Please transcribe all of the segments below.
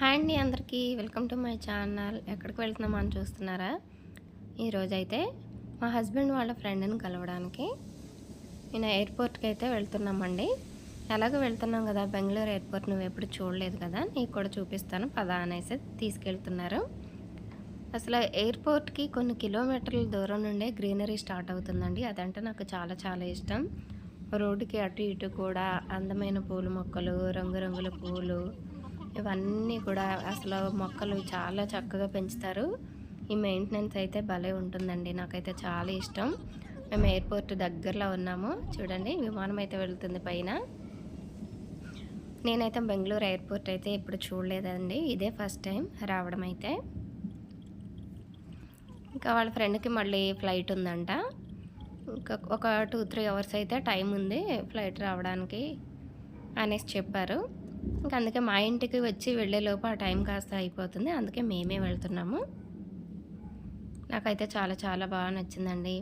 Hi అండి అందరికీ. Welcome to my channel. ఎక్కడికి వెళ్తున్నామో అని చూస్తున్నారా? ఈరోజైతే మా హస్బెండ్ వాళ్ళ ఫ్రెండ్ని కలవడానికి నేను ఎయిర్పోర్ట్కి అయితే వెళ్తున్నామండి. ఎలాగో వెళ్తున్నాం కదా బెంగళూరు ఎయిర్పోర్ట్ నువ్వు ఎప్పుడు చూడలేదు కదా నీకు కూడా చూపిస్తాను. పదా అనేసి తీసుకెళ్తున్నారు. అసలు ఎయిర్పోర్ట్కి కొన్ని కిలోమీటర్ల దూరం నుండే గ్రీనరీ స్టార్ట్ అవుతుందండి. అదంటే నాకు చాలా చాలా ఇష్టం. రోడ్డుకి అటు ఇటు కూడా అందమైన పూల మొక్కలు రంగురంగుల పూలు ఇవన్నీ కూడా అసలు మొక్కలు చాలా చక్కగా పెంచుతారు. ఈ మెయింటెనెన్స్ అయితే భలే ఉంటుందండి. నాకైతే చాలా ఇష్టం. మేము ఎయిర్పోర్ట్ దగ్గరలో ఉన్నాము. చూడండి విమానం అయితే వెళ్తుంది పైన. నేనైతే బెంగళూరు ఎయిర్పోర్ట్ అయితే ఇప్పుడు చూడలేదండి. ఇదే ఫస్ట్ టైం రావడం అయితే. ఇంకా వాళ్ళ ఫ్రెండ్కి మళ్ళీ ఫ్లైట్ ఉందంట. ఇంకా ఒక టూ త్రీ అవర్స్ అయితే టైం ఉంది ఫ్లైట్ రావడానికి అనేసి చెప్పారు. ఇంకా అందుకే మా ఇంటికి వచ్చి వెళ్ళేలోపు ఆ టైం కాస్త అయిపోతుంది. అందుకే మేమే వెళ్తున్నాము. నాకైతే చాలా చాలా బాగా నచ్చిందండి.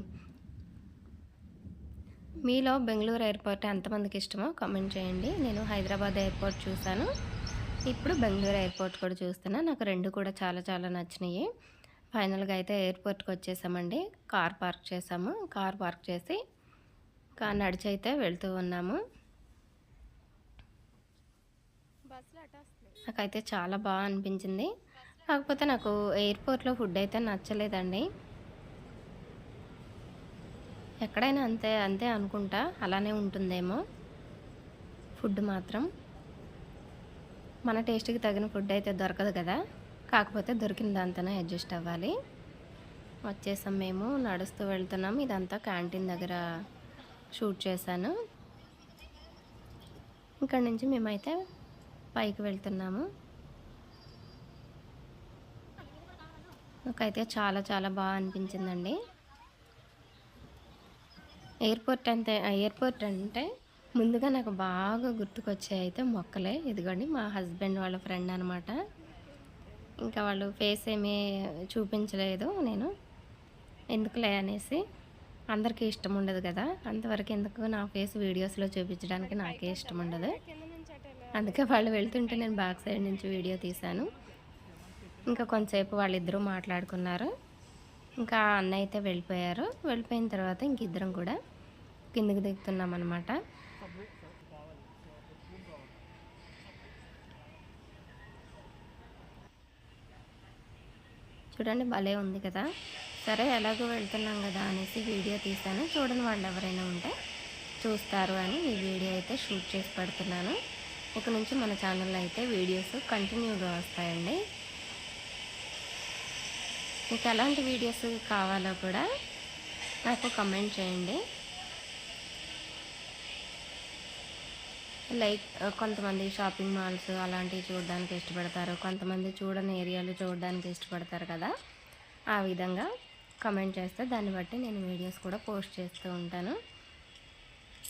మీలో బెంగళూరు ఎయిర్పోర్ట్ ఎంతమందికి ఇష్టమో కామెంట్ చేయండి. నేను హైదరాబాద్ ఎయిర్పోర్ట్ చూశాను. ఇప్పుడు బెంగళూరు ఎయిర్పోర్ట్ కూడా చూస్తున్నా. నాకు రెండు కూడా చాలా చాలా నచ్చినాయి. ఫైనల్గా అయితే ఎయిర్పోర్ట్కి వచ్చేసామండి. కార్ పార్క్ చేసాము. కార్ పార్క్ చేసి కార్ నడిచి అయితే వెళ్తూ ఉన్నాము. నాకైతే చాలా బాగా అనిపించింది. కాకపోతే నాకు ఎయిర్పోర్ట్లో ఫుడ్ అయితే నచ్చలేదండి. ఎక్కడైనా అంతే అంతే అనుకుంటా. అలానే ఉంటుందేమో. ఫుడ్ మాత్రం. మన టేస్ట్కి తగిన ఫుడ్ అయితే దొరకదు కదా. కాకపోతే దొరికిన దాంతోనే అడ్జస్ట్ అవ్వాలి. వచ్చేసాం మేము నడుస్తూ వెళ్తున్నాం. ఇదంతా క్యాంటీన్ దగ్గర షూట్ చేశాను. ఇక్కడ నుంచి మేమైతే పైకి వెళ్తున్నాము. నాకైతే చాలా చాలా బాగా అనిపించిందండి. ఎయిర్పోర్ట్ అంటే ఎయిర్పోర్ట్ అంటే ముందుగా నాకు బాగా గుర్తుకొచ్చాయి అయితే మొక్కలే. ఇదిగోండి మా హస్బెండ్ వాళ్ళ ఫ్రెండ్ అనమాట ఇంకా వాళ్ళు ఫేస్ ఏమీ చూపించలేదు నేను. ఎందుకులే అనేసి అందరికీ ఇష్టం ఉండదు కదా. అంతవరకు ఎందుకు నా ఫేస్ వీడియోస్లో చూపించడానికి నాకే ఇష్టం ఉండదు. అందుకే వాళ్ళు వెళ్తుంటే నేను బ్యాక్ సైడ్ నుంచి వీడియో తీశాను. ఇంకా కొంతసేపు వాళ్ళిద్దరూ మాట్లాడుకున్నారు. ఇంకా అన్న అయితే వెళ్ళిపోయారు. వెళ్ళిపోయిన తర్వాత ఇంక ఇద్దరం కూడా కిందకి దిగుతున్నాం అనమాట చూడండి భలే ఉంది కదా. సరే ఎలాగో వెళ్తున్నాం కదా అనేసి వీడియో తీశాను. చూడండి వాళ్ళు ఎవరైనా ఉంటే చూస్తారు అని ఈ వీడియో అయితే షూట్ చేసి పెడుతున్నాను. ఇక నుంచి మన ఛానల్లో అయితే వీడియోస్ కంటిన్యూగా వస్తాయండి. మీకు ఎలాంటి వీడియోస్ కావాలో కూడా నాకు కమెంట్ చేయండి. లైక్ కొంతమంది షాపింగ్ మాల్స్ అలాంటివి చూడడానికి ఇష్టపడతారు. కొంతమంది చూడని ఏరియాలు చూడడానికి ఇష్టపడతారు కదా. ఆ విధంగా కమెంట్ చేస్తే దాన్ని బట్టి నేను వీడియోస్ కూడా పోస్ట్ చేస్తూ ఉంటాను.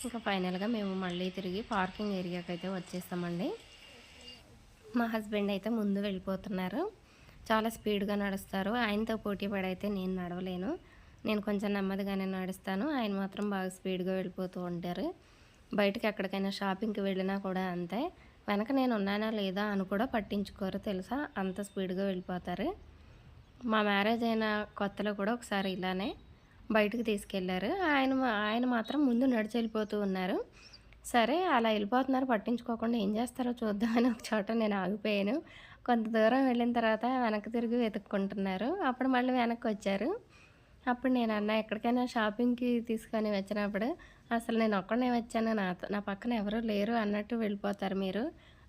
ఇంకా ఫైనల్గా మేము మళ్ళీ తిరిగి పార్కింగ్ ఏరియాకి అయితే వచ్చేస్తామండి. మా హస్బెండ్ అయితే ముందు వెళ్ళిపోతున్నారు. చాలా స్పీడ్గా నడుస్తారు. ఆయనతో పోటీ పడైతే నేను నడవలేను. నేను కొంచెం నెమ్మదిగానే నడుస్తాను. ఆయన మాత్రం బాగా స్పీడ్గా వెళ్ళిపోతూ ఉంటారు. బయటకి ఎక్కడికైనా షాపింగ్కి వెళ్ళినా కూడా అంతే. వెనక నేను ఉన్నానా లేదా అని కూడా పట్టించుకోరు తెలుసా? అంత స్పీడ్గా వెళ్ళిపోతారు. మా మ్యారేజ్ అయిన కొత్తలో కూడా ఒకసారి ఇలానే బయటకు తీసుకెళ్ళారు. ఆయన ఆయన మాత్రం ముందు నడిచి వెళ్ళిపోతూ ఉన్నారు. సరే అలా వెళ్ళిపోతున్నారు. పట్టించుకోకుండా ఏం చేస్తారో చూద్దామని ఒక చోట నేను ఆగిపోయాను. కొంత దూరం వెళ్ళిన తర్వాత వెనక్కి తిరిగి వెతుక్కుంటున్నారు. అప్పుడు మళ్ళీ వెనక్కి వచ్చారు. అప్పుడు నేను అన్న ఎక్కడికైనా షాపింగ్కి తీసుకొని వచ్చినప్పుడు అసలు నేను ఒక్కడనే వచ్చాను. నా నా పక్కన ఎవరు లేరు అన్నట్టు వెళ్ళిపోతారు మీరు.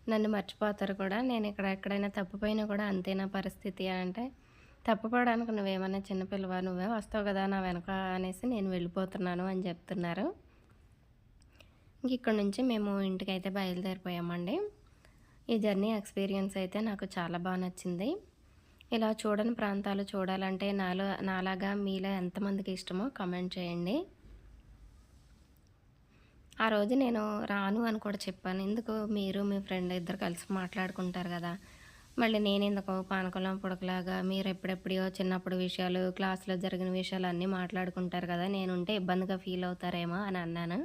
నన్ను మర్చిపోతారు కూడా. నేను ఇక్కడ ఎక్కడైనా తప్పిపోయినా కూడా అంతే నా పరిస్థితి అంటే తప్పుకోవడానికి నువ్వేమన్నా చిన్నపిల్లవా నువ్వే వస్తావు కదా నా వెనక అనేసి నేను వెళ్ళిపోతున్నాను అని చెప్తున్నారు. ఇంక ఇక్కడ నుంచి మేము ఇంటికి అయితే బయలుదేరిపోయామండి. ఈ జర్నీ ఎక్స్పీరియన్స్ అయితే నాకు చాలా బాగా నచ్చింది. ఇలా చూడని ప్రాంతాలు చూడాలంటే నాలో నాలాగా మీలో ఎంతమందికి ఇష్టమో కమెంట్ చేయండి. ఆ రోజు నేను రాను అని కూడా చెప్పాను. ఎందుకు? మీరు మీ ఫ్రెండ్ ఇద్దరు కలిసి మాట్లాడుకుంటారు కదా. మళ్ళీ నేను ఎందుకు పానకులం పుడకలాగా? మీరు ఎప్పుడెప్పుడో చిన్నప్పుడు విషయాలు క్లాస్లో జరిగిన విషయాలు అన్నీ మాట్లాడుకుంటారు కదా నేను ఉంటే ఇబ్బందిగా ఫీల్ అవుతారేమో అని అన్నాను.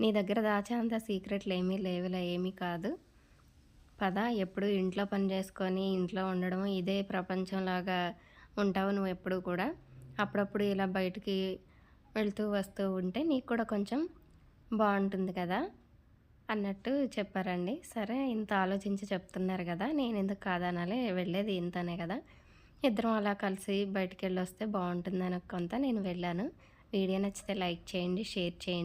నీ దగ్గర దాచేంత సీక్రెట్లు ఏమీ లేవులే ఏమీ కాదు. పద ఎప్పుడు ఇంట్లో పని చేసుకొని ఇంట్లో ఉండడం ఇదే ప్రపంచంలాగా ఉంటావు నువ్వు ఎప్పుడు కూడా. అప్పుడప్పుడు ఇలా బయటికి వెళ్తూ వస్తూ ఉంటే నీకు కూడా కొంచెం బాగుంటుంది కదా. అన్నట్టు చెప్పారండి. సరే ఇంత ఆలోచించి చెప్తున్నారు కదా నేను ఎందుకు కాదనాలి వెళ్ళేది ఇంతనే కదా. ఇద్దరం అలా కలిసి బయటికి వెళ్ళి వస్తే బాగుంటుంది అని కొంత నేను వెళ్ళాను. వీడియో నచ్చితే లైక్ చేయండి షేర్ చేయండి.